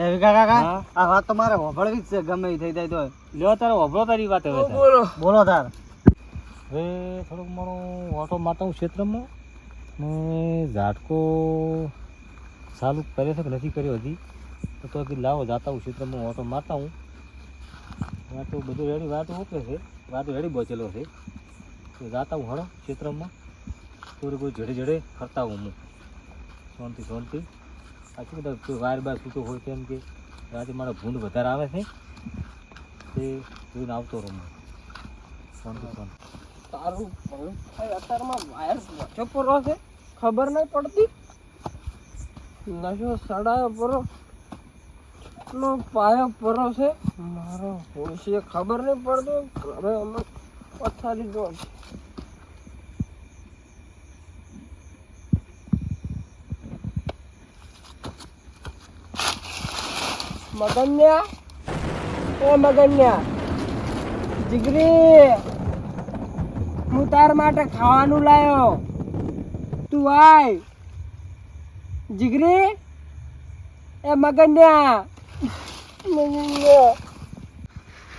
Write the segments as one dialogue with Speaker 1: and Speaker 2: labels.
Speaker 1: એ વિકા કાકા આ વાત તો મારે હોભળવી જ છે ગમે એ થઈ જાય તો
Speaker 2: લ્યો તારે હોભળો તારી વાત હવે
Speaker 3: બોલો.
Speaker 1: બોલો તાર.
Speaker 2: હવે થોડુંક મારું ઓટો મારતા ક્ષેત્રમાં ને ઝાટકો ચાલુ કર્યો છે કે નથી કર્યો હજી? તો તો કીધું લાવો જાતા હું ક્ષેત્રમાં ઓટો મારતા હું. વાતો બધું રેડી વાતો ઓકે છે. વાતો રેડી બચેલો છે. તો જાતા હું હળો ક્ષેત્રમાં. થોડી કોઈ જડે જડે ફરતા હું હું. શાંતિ શાંતિ શું બધા વાર બાર છૂટો હોય તેમ કે રાતે મારો ભૂંડ વધારે આવે છે, તે જોઈને આવતો રહું ફોન શાંતિ
Speaker 3: તારું અત્યારમાં વાયર વચ્ચે પરો છે, ખબર નહીં પડતી. નશો સડાયો પરો એટલો પાયો પરો છે. મારો હોશીએ ખબર નહીં પડતું હવે અમે પથારી જો મગન્યા? એ મગન્યા જીગરી હું તાર માટે ખાવાનું લાયો. તું આય. જીગરી એ મગન્યા.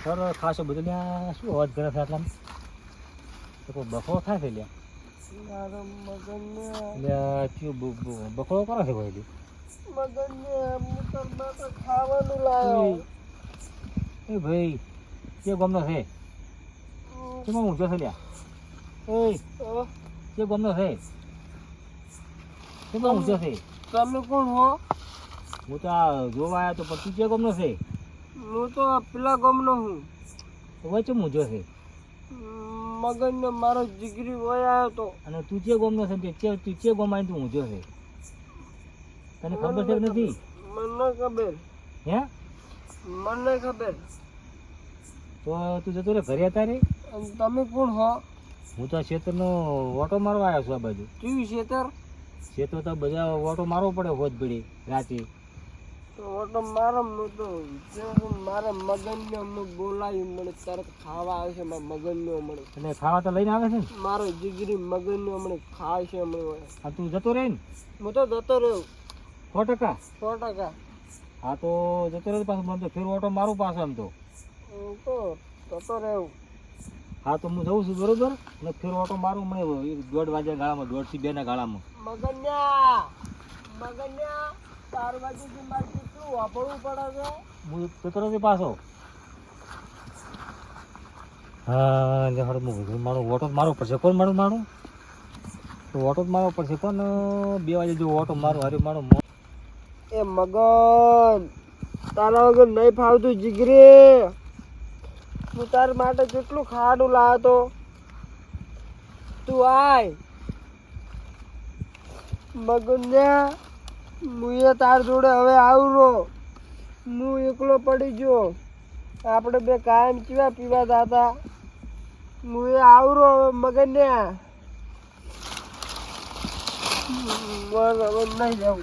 Speaker 2: સર ખાસો બધું લ્યા. શું અવાજ કરે છે આટલા તો બફો થાય છે લ્યા?
Speaker 3: મારો મગન્યા.
Speaker 2: લ્યા ચિયો બ- બ- બફળો કરે છે કોઈ
Speaker 3: ખાવાનું લાયો.
Speaker 2: એ ભાઈ કે ગમનો છે? કેમાં ઊંચો છે લ્યા? એ કે ગમનો છે? કેમાં ઊંચો છે?
Speaker 3: તમે કોણ હો?
Speaker 2: હું તો આ જોવા આવ્યો તો પછી કે ગમનો છે?
Speaker 3: હું તો પેલા ગમનો હું.
Speaker 2: વચ્ચે ઊંચો છે?
Speaker 3: મગનને મારો જીગરી વય આવ્યો તો.
Speaker 2: અને તું જે ગમનો છે? તે તું જે ગમાય તું ઊંચો છે? તને ખબર છે નથી?
Speaker 3: મને ખબર.
Speaker 2: હે?
Speaker 3: મને ખબર.
Speaker 2: તો તું જતો રે ઘરે હતા રે
Speaker 3: અને તમે કોણ હો?
Speaker 2: હું તો આ ક્ષેત્રનો ઓટો મારવા આવ્યો છું આ બાજુ.
Speaker 3: કેવી છેતર
Speaker 2: ક્ષેત્ર તો બધા ઓટો મારવો પડે હોજ પડી રાતે.
Speaker 3: તો ઓટો મારો હું તો મારે મગનને અમને બોલાવી મળે તરત ખાવા આવે છે મારા મગનનો મળે.
Speaker 2: એટલે ખાવા તો લઈને આવે છે
Speaker 3: મારો જીગરી મગનનો હમણે ખાય છે હમણે.
Speaker 2: તું જતો રહે ને?
Speaker 3: હું તો જતો રહ્યો
Speaker 2: સો ટકા?
Speaker 3: સો ટકા.
Speaker 2: હા તો જતો રહે પાછું મને તો ફેર ઓટો મારું પાછો આમ તો.
Speaker 3: તો જતો રહ્યો
Speaker 2: હા તો હું જઉં છું બરોબર ને ફેર ઓટો મારું મને દોઢ વાગ્યા ગાળામાં દોઢથી બે ના ગાળામાં.
Speaker 3: મગન્યા! મગન્યા ચાર વાગ્યાથી મારે શું વાપરવું પડે છે?
Speaker 2: હું જતો રહે પાછો. હા એટલે હું કીધું મારું ઓટો પડશે. કોણ મારું મારું? ઓટો જ મારવો પડશે. કોણ બે વાગે જો ઓટો મારું હારી મારું
Speaker 3: એ મગન, તારા વગર નહીં ફાવતું જીગરી. હું તાર માટે કેટલું ખાડું લાવતો? તું આય. મગન્યા હું એ તાર જોડે હવે આવરો હું એકલો પડી ગયો. આપણે બે કાયમ ચીવા પીવા હતા હું એ આવરો હવે હવે નહીં જાઉં.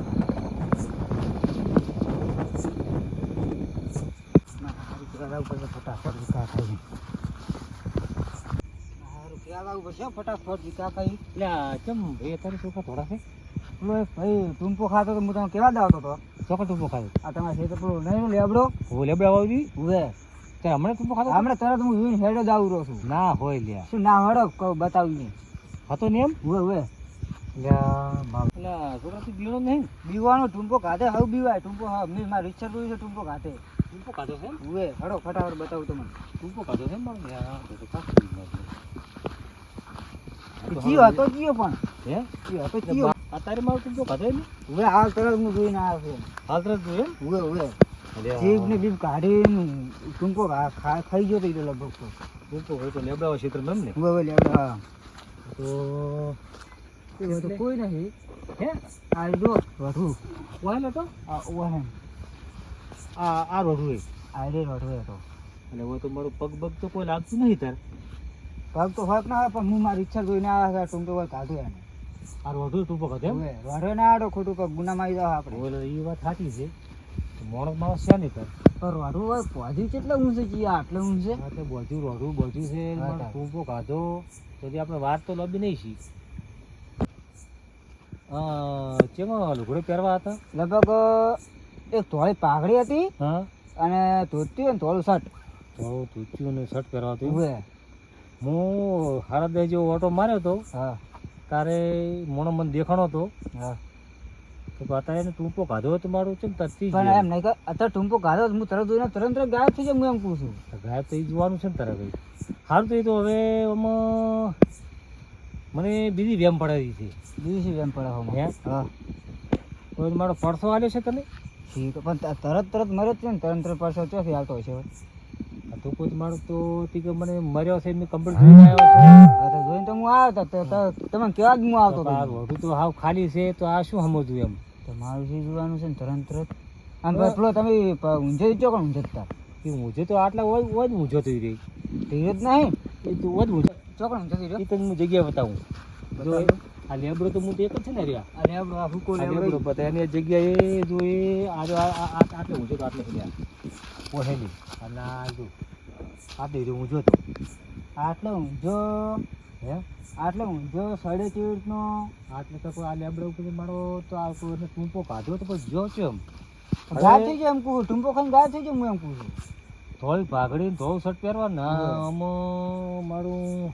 Speaker 1: ફટાફટ વિકા ખાઈ સારું પડશે ફટાફટ વિકા ખાઈ
Speaker 2: એટલે કેમ ભાઈ અત્યારે ચોખા થોડા છે?
Speaker 1: ભાઈ ટૂંપો ખાતો તો હું તમને કેવા દાવતો હતો?
Speaker 2: ચોખા ટૂંપો ખાતો
Speaker 1: આ તમારે છે તો પેલું નહીં લેબડો?
Speaker 2: હું લેબડા
Speaker 1: ઉવે.
Speaker 2: તે હમણાં ટૂંપો ખાતો
Speaker 1: હમણાં તરત હું જોઈને હેડો જ આવું છું.
Speaker 2: ના હોય લ્યા.
Speaker 1: શું ના હડો? કહું બતાવીને
Speaker 2: હતો ને એમ?
Speaker 1: ઉવે ઉવે.
Speaker 2: લ્યા બાપ. એટલે નહીં.
Speaker 1: બીવાનો ટૂંપો ખાતે હવે બીવાય. ટૂંપો હા મેં મારે રિક્ષા જોયું છે ટૂંપો ખાતે.
Speaker 2: છે એમ?
Speaker 1: હડો ફટાફટ બતાવું તમને.
Speaker 2: ટૂંપો કાઢો છે મારું
Speaker 1: હતો પણ?
Speaker 2: હે?
Speaker 1: ચિયો હતો
Speaker 2: એટલે અત્યારે મારું ટૂંપો ખાધો એમ?
Speaker 1: ઉવે હાલ તરત હું જોઈને આવ્યો છું
Speaker 2: હાલ તરત જોયું
Speaker 1: ઉવે ઉવે જીભ ને બીભ કાઢીને ટૂંપો ખા- ખા- ખાઈ ગયો તો ઈ લગભગ તો.
Speaker 2: હોય તો લેબડા ક્ષેત્રમાં એમ ને?
Speaker 1: ઉવે ઉવે
Speaker 2: તો
Speaker 1: કોઈ નથી
Speaker 2: હે?
Speaker 1: આ જો વધુ?
Speaker 2: તો?
Speaker 1: આ
Speaker 2: આ આ એ.
Speaker 1: આ રે વધુ હતો
Speaker 2: એટલે હવે તો મારું પગ બગ તો કોઈ લાગતું નહીં તાર.
Speaker 1: પગ તો હોય ના હોય પણ હું મારી ઈચ્છા જોઈને આવ્યા છે તો કાઢું એને.
Speaker 2: આ રોડ તું પગ એમ?
Speaker 1: વારે ના આડો ખોટું પગ ગુનામાં આવી જાવ આપણે.
Speaker 2: બોલો એ વાત સાચી છે. મોણો માણસ છે નહીં તાર.
Speaker 1: પણ વારું હોય પોઝી કેટલા ઊંચે છે? આટલે ઊંચે
Speaker 2: એટલે બધું રોધું બધું છે.
Speaker 1: તું
Speaker 2: મારો કાઢો. તો આપણે વાત તો લબી નહીં શી ચેમાં લુગડો પહેરવા હતા?
Speaker 1: લગભગ એક ધોળી પાઘડી હતી
Speaker 2: હા?
Speaker 1: અને ધોતી અને ધોળું શર્ટ.
Speaker 2: ધોળું ધોતી ને શર્ટ પહેરવા હતું
Speaker 1: ઉભે
Speaker 2: હું હારા દે જેવો ઓટો માર્યો હતો
Speaker 1: હા.
Speaker 2: તારે મોણો મને દેખાણો હતો.
Speaker 1: હા.
Speaker 2: તો અત્યારે ટૂંપો કાઢો હતો મારું છે તરતી
Speaker 1: પણ એમ નહીં કે અત્યારે ટૂંપો કાઢો હું તરત જોઈને તરત તરત ગાયબ થઈ જાય હું એમ કહું છું.
Speaker 2: ગાયબ થઈ જવાનું છે ને તારે ભાઈ? સારું તો એ તો હવે આમાં મને બીજી વેમ પડાવી છે.
Speaker 1: બીજી વેમ પડે
Speaker 2: હા? તો મારો પડસો આવ્યો છે તને?
Speaker 1: ઠીક પણ તરત તરત મરે જ છે ને તરત તરત પાછો ચોથી આવતો હોય છે
Speaker 2: તું કોઈ મારો તો તી કે મને મર્યો છે મેં કમ્પ્લીટ જોઈને આવ્યો
Speaker 1: તો જોઈને તો હું આવ્યો તો તમે કેવા જ હું આવતો હતો?
Speaker 2: તો હાવ ખાલી છે તો આ શું સમજવું એમ?
Speaker 1: તો મારું શું જોવાનું છે ને તરત તરત. આમ પેલો તમે ઊંઝે ઊંઝો જ ચોકણ ઊંઝો જ તાર
Speaker 2: કે તો આટલા હોય હોય જ ઊંઝો થઈ રહી
Speaker 1: તે જ નહીં?
Speaker 2: એ તો હોય જ ઊંઝો.
Speaker 1: ચોકણ ઊંઝો થઈ રહ્યો
Speaker 2: એ તને હું જગ્યા બતાવું. જો
Speaker 1: બતાવો.
Speaker 2: આ લેબડો તો હું એક જ છે ને રહ્યા
Speaker 1: આ
Speaker 2: આ
Speaker 1: લેવડો
Speaker 2: લેબડો. બતાવે એની જગ્યાએ જો એ આ જો આટલે ઊંઝો તો આટલે રહ્યા પોહેલી. અને આ જો આટલે રહ્યો ઊંઝો તો
Speaker 1: આટલો ઊંઝો
Speaker 2: હે?
Speaker 1: આટલો ઊંઝો સાડે ચીડનો
Speaker 2: આટલે તો આ લેબડો ઉપર મારો તો આ કોઈ ટૂંપો કાઢ્યો તો પછી જો છે એમ
Speaker 1: ગાય થઈ જાય એમ કહું ટૂંપો ખાઈને ગાય થઈ જાય હું એમ કહું છું.
Speaker 2: થોડી પાઘડી ને થોડું શર્ટ પહેરવા
Speaker 1: હા.
Speaker 2: આમ મારું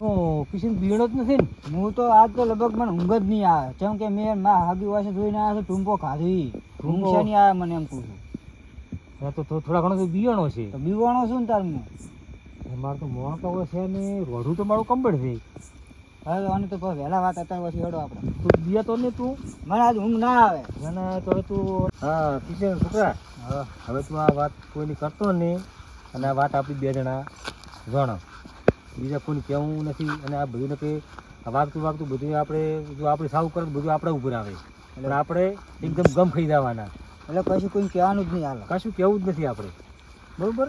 Speaker 2: ઓ કિશન બીણો જ નથી ને?
Speaker 1: હું તો આજ તો લગભગ મને ઊંઘ જ નહીં આવે. કેમ કે મેં મા હાગી વાસે જોઈને આવ્યા છે ટૂંપો ખાધી. ઊંઘ છે નહીં આવે મને એમ કહું છું.
Speaker 2: તો થોડા ઘણો તો બિયાણો છે.
Speaker 1: તો બીવાણો છું ને તાર
Speaker 2: મારું તો મોણ તો છે ને રોડું તો મારું કમ્પ્લીટ છે.
Speaker 1: હવે આની તો વહેલા વાત અત્યારે પછી હેડો આપણે.
Speaker 2: તું બિયા તો નહીં તું?
Speaker 1: મને આજ ઊંઘ ના આવે.
Speaker 2: ના ના તો તું હા કિશન છોકરા હવે તું આ વાત કોઈની કરતો નહીં. અને આ વાત આપણી બે જણા જાણો. બીજા કોઈને કહેવું નથી અને આ બધું કે વાગતું વાગતું બધું આપણે જો આપણે સાવ કરે તો બધું આપણા ઉપર આવે એટલે આપણે એકદમ ગમ ખાઈ જવાના.
Speaker 1: એટલે કશું કોઈ કહેવાનું જ નહીં હાલ.
Speaker 2: કશું કહેવું જ નથી આપણે. બરોબર?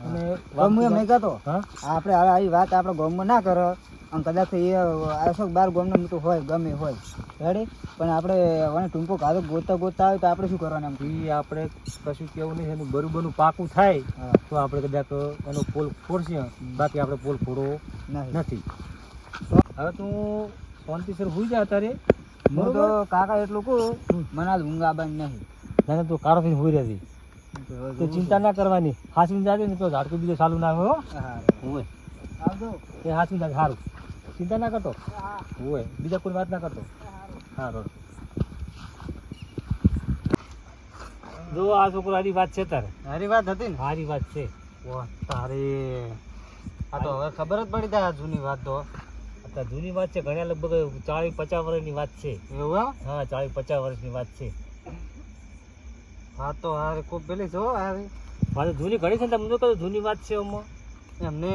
Speaker 2: અને
Speaker 1: હું એમ નહીં કહેતો?
Speaker 2: હા?
Speaker 1: આપણે આવી વાત આપણે ગમમાં ના કરો. અને કદાચ એ આશોક બાર ગામનો મોટો હોય ગમે હોય. રેડી પણ આપણે હવે ટૂંકો કાદો ગોતતા ગોતા આવે તો આપણે શું કરવાનું એમ?
Speaker 2: એ આપણે કશું કેવું નહીં એનું બરોબરનું પાકું થાય તો આપણે કદાચ એનો પોલ ફોડશે બાકી આપણે પોલ ફોડવો
Speaker 1: નહીં.
Speaker 2: નથી. હવે તું શાંતિસર હોઈ જા તારે
Speaker 1: હું તો કાકા એટલું કહું મને આજ ઊંઘ આવવાની નહીં.
Speaker 2: ના તું કારો થઈને હોઈ રહેતી તો ચિંતા ના કરવાની. હાસવીને જાજે ને તો ઝાડકું બીજું ચાલુ ના હોય હા.
Speaker 1: આવજો.
Speaker 2: એ હાસવીને જાજે સારું. ચિંતા ના કરતો? હોય બીજા કોઈ વાત ના કરતો? હા રોડ. જો આ છોકરો હારી વાત છે તારે.
Speaker 1: હારી વાત હતી ને?
Speaker 2: સારી વાત છે.
Speaker 1: વાહ, તારે. આ તો હવે ખબર જ પડી જાય જૂની વાત તો.
Speaker 2: અત્યારે જૂની વાત છે ઘણા લગભગ ચાળીસ પચાસ વર્ષની વાત છે.
Speaker 1: એવું?
Speaker 2: હા ચાળીસ પચાસ વર્ષની વાત છે.
Speaker 1: હા તો હારે ખૂબ પેલી જો હારે.
Speaker 2: મારે જૂની ઘણી છે તમને કહ્યું જૂની વાત છે આમાં.
Speaker 1: એમને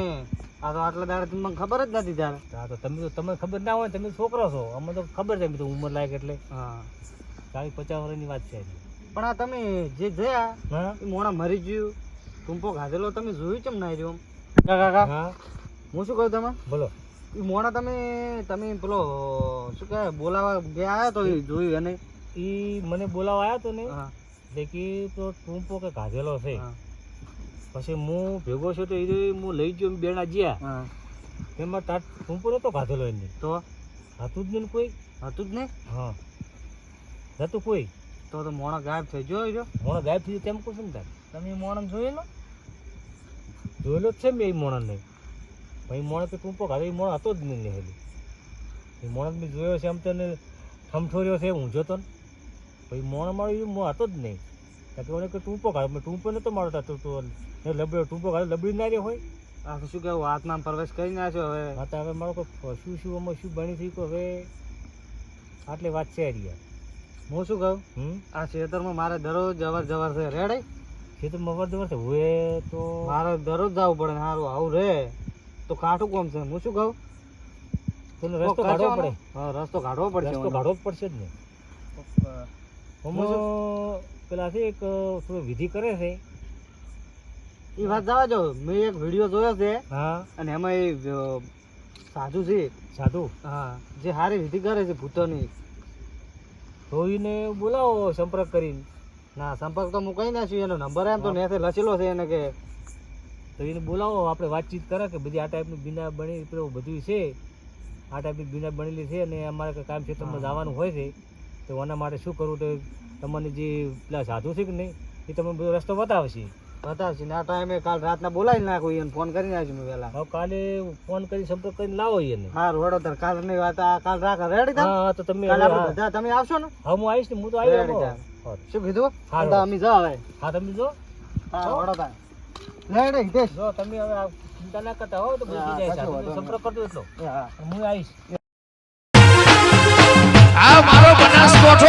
Speaker 1: આ તો આટલા દાડે તમને ખબર જ નથી ત્યારે
Speaker 2: હા તો તમે તો તમને ખબર ના હોય તમે છોકરો છો. અમે તો ખબર છે તો ઉંમર લાયક એટલે.
Speaker 1: હા.
Speaker 2: ચાલીસ પચાસ વર્ષની વાત છે.
Speaker 1: પણ આ તમે જે જયા એ મોણા મરી ગયું. ટૂંપો ખાધેલો તમે જોયું કેમ ના રહ્યો કાકા
Speaker 2: હા
Speaker 1: હું શું કહું તમે
Speaker 2: બોલો.
Speaker 1: એ મોણા તમે તમે પેલો શું કહેવાય બોલાવા ગયા આવ્યા તો એ જોયું અને
Speaker 2: એ મને બોલાવા આવ્યો તો ને
Speaker 1: હા.
Speaker 2: કે તો ટૂંપો કે ખાધેલો છે.
Speaker 1: હા.
Speaker 2: પછી હું ભેગો છું તો એ હું લઈ ગયો બેના જ્યાં. એમાં તાર ટૂંપો નતો ખાધેલો એને.
Speaker 1: તો?
Speaker 2: હતું જ નહીં કોઈ?
Speaker 1: હતું જ નહીં?
Speaker 2: હા. હતું કોઈ?
Speaker 1: તો તો મોણા ગાયબ થઈ જોઈ જો મોણા
Speaker 2: મોણો ગાયબ થઈ ગયો તેમ કહું છું ને
Speaker 1: તમે એ મોણાને જોયેલો?
Speaker 2: જોયેલો જ છે મેં એ મોણસને ભાઈ મોણસ તો ટૂંપો ખાધો. એ મોણ હતો જ નહીં હેલી એ મોણ મેં જોયો છે આમ તને ઠમઠોર્યો છે હું તો ને. ભાઈ મોણ મારો એ મોણ હતો જ નહીં. કે ટૂંપો કાઢે. ટૂંપો નતો મારો તો લબડો ટૂંપો કાઢે. લબડી ના રહ્યો હોય.
Speaker 1: આ શું કહેવું? આત્મા પ્રવેશ કરી નાખ્યો હવે.
Speaker 2: હા તો હવે મારો કોઈ શું શું અમે શું બની થયું હવે? આટલી વાત છે યાર
Speaker 1: હું શું કહું?
Speaker 2: હમ?
Speaker 1: આ ખેતરમાં મારે દરરોજ જવર જવર છે. રેડે?
Speaker 2: ખેતરમાં તો જવર છે? હવે તો
Speaker 1: મારે દરરોજ જવું પડે ને સારું આવું રે. તો કાઠું કોમ છે? હું શું કહું?
Speaker 2: તને રસ્તો કાઢવો પડે.
Speaker 1: હા રસ્તો કાઢવો પડશે
Speaker 2: રસ્તો કાઢવો જ પડશે જ ને. પેલા છે એક થોડો વિધિ કરે છે.
Speaker 4: એ વાત જવા જો મેં એક વીડિયો જોયો છે.
Speaker 2: હા.
Speaker 4: અને એમાં એ સાધુ છે.
Speaker 2: સાધુ?
Speaker 4: હા. જે હારી વિધિ કરે છે ભૂતોની.
Speaker 2: ધોઈને બોલાવો સંપર્ક કરીને.
Speaker 4: ના સંપર્ક તો હું કઈ નાખ્યું એનો નંબર એમ તો નેસે લખેલો છે એને કે
Speaker 2: તો એને બોલાવો. આપણે વાતચીત કરે કે બધી આ ટાઈપની બીના બની પેલું બધું છે. આ ટાઈપની બીના બનેલી છે અને અમારે કામ ક્ષેત્રમાં જવાનું હોય છે. તો આના માટે શું કરવું તો તમને જે પેલા સાધુ છે કે નહીં એ તમને બધો રસ્તો બતાવશે.
Speaker 4: બતાવશે. ને આ ટાઈમે કાલ રાતના બોલાવી નાખું એને ફોન કરી નાખ્યું મેં વહેલા.
Speaker 2: હવે કાલે ફોન કરી સંપર્ક કરીને લાવો એને.
Speaker 4: હા રોડો તાર. કાલ નહીં વાત આ કાલ રાખ. રેડી
Speaker 2: હા તો તમે
Speaker 4: બધા તમે આવશો ને?
Speaker 2: હા, હું આવીશ ને હું તો આવી
Speaker 4: શું કીધું?
Speaker 2: હા
Speaker 4: તો અમે જાવ હવે.
Speaker 2: હા તમે જો
Speaker 4: હા રોડો તાર. રેડી હિતેશ.
Speaker 2: જો તમે હવે ચિંતા ના કરતા હો તો બધું જાય. સંપર્ક કરજો એટલો.
Speaker 4: હા.
Speaker 2: હું આવીશ.
Speaker 5: આ મારો রাজপথ